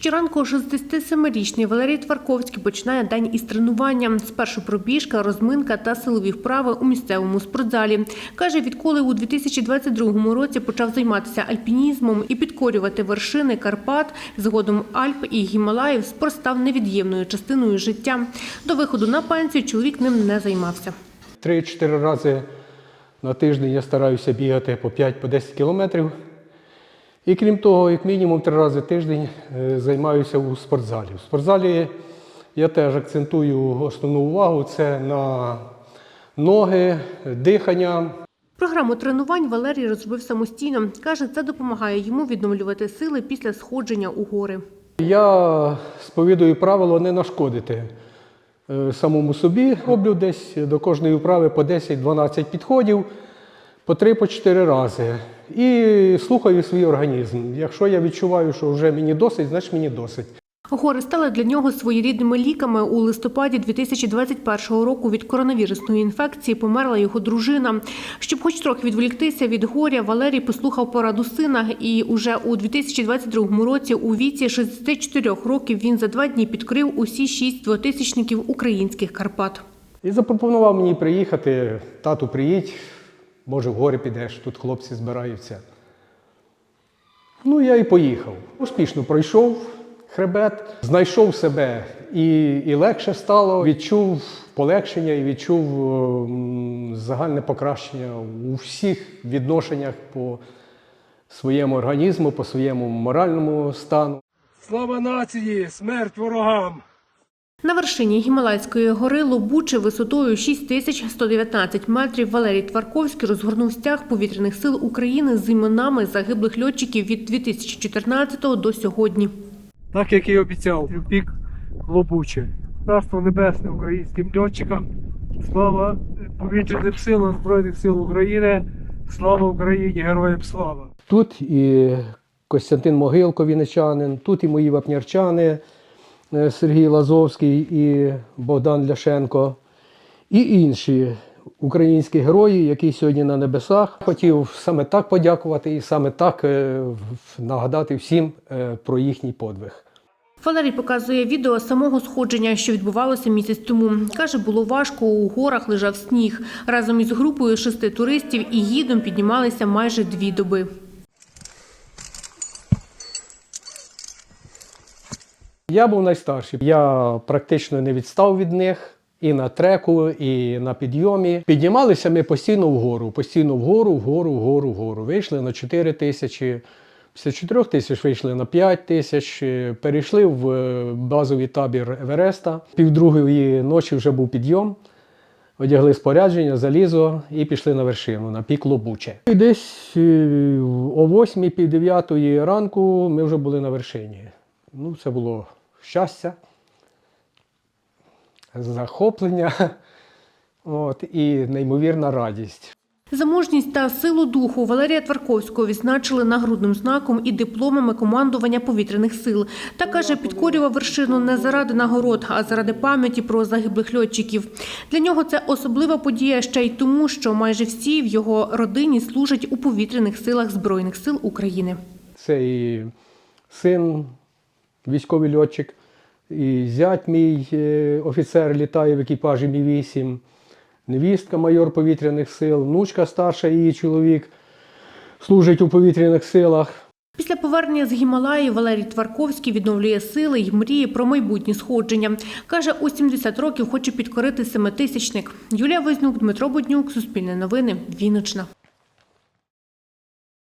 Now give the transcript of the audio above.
Щоранку 67-річний Валерій Тварковський починає день із тренування. Спершу пробіжка, розминка та силові вправи у місцевому спортзалі. Каже, відколи у 2022 році почав займатися альпінізмом і підкорювати вершини Карпат, згодом Альп і Гімалаїв, спорт став невід'ємною частиною життя. До виходу на пенсію чоловік ним не займався. Три-чотири рази на тиждень я стараюся бігати по 5-10 кілометрів. І крім того, як мінімум три рази в тиждень е, займаюся у спортзалі. У спортзалі я теж акцентую основну увагу це на ноги, дихання. Програму тренувань Валерій розробив самостійно. Каже, це допомагає йому відновлювати сили після сходження у гори. Я сповідую правило не нашкодити е, самому собі. Роблю десь до кожної вправи по 10-12 підходів, по 3-4 рази. І слухаю свій організм. Якщо я відчуваю, що вже мені досить, значить мені досить. Гори стали для нього своєрідними ліками. У листопаді 2021 року від коронавірусної інфекції померла його дружина. Щоб хоч трохи відволіктися від горя, Валерій послухав пораду сина. І уже у 2022 році, у віці 64 років, він за два дні підкрив усі шість двотисячників українських Карпат. І запропонував мені приїхати. Тату, приїдь, може, в гори підеш, тут хлопці збираються. Ну, я і поїхав. Успішно пройшов хребет, знайшов себе і, і легше стало, відчув полегшення і відчув ем, загальне покращення у всіх відношеннях по своєму організму, по своєму моральному стану. Слава нації, смерть ворогам! На вершині Гімалайської гори Лобуче висотою 6119 метрів Валерій Тварковський розгорнув стяг повітряних сил України з іменами загиблих льотчиків від 2014 до сьогодні. Так як і обіцяв, пік Лобуче. Царство небесне українським льотчикам. Слава повітряним силам Збройних сил України. Слава Україні, героям слава! Тут і Костянтин Могилко, вінничанин, тут і мої вапнярчани, Сергій Лазовський і Богдан Ляшенко, і інші українські герої, які сьогодні на небесах. Хотів саме так подякувати і саме так е, нагадати всім е, про їхній подвиг. Валерій показує відео самого сходження, що відбувалося місяць тому. Каже, було важко, у горах лежав сніг. Разом із групою шести туристів і гідом піднімалися майже дві доби. Я був найстарший. Я практично не відстав від них і на треку, і на підйомі. Піднімалися ми постійно вгору, постійно вгору, вгору, вгору, вгору. Вийшли на 4 тисячі. Після 4 тисяч вийшли на 5 тисяч, перейшли в е, базовий табір Евереста. Півдругої ночі вже був підйом. Одягли спорядження, залізо і пішли на вершину, на пік Лобуче. І десь е, о 8 пів 9 ранку ми вже були на вершині. Ну, це було щастя, захоплення от, і неймовірна радість. За мужність та силу духу Валерія Тварковського відзначили нагрудним знаком і дипломами командування повітряних сил. Та каже, підкорював вершину не заради нагород, а заради пам'яті про загиблих льотчиків. Для нього це особлива подія ще й тому, що майже всі в його родині служать у повітряних силах Збройних сил України. Це і син, військовий льотчик, і зять мій е, офіцер літає в екіпажі Мі-8, невістка майор повітряних сил, внучка старша, її чоловік служить у повітряних силах. Після повернення з Гімалаї Валерій Тварковський відновлює сили й мріє про майбутнє сходження. Каже, у 70 років хоче підкорити семитисячник. Юлія Вознюк, Дмитро Буднюк, Суспільне новини, Вінниччина.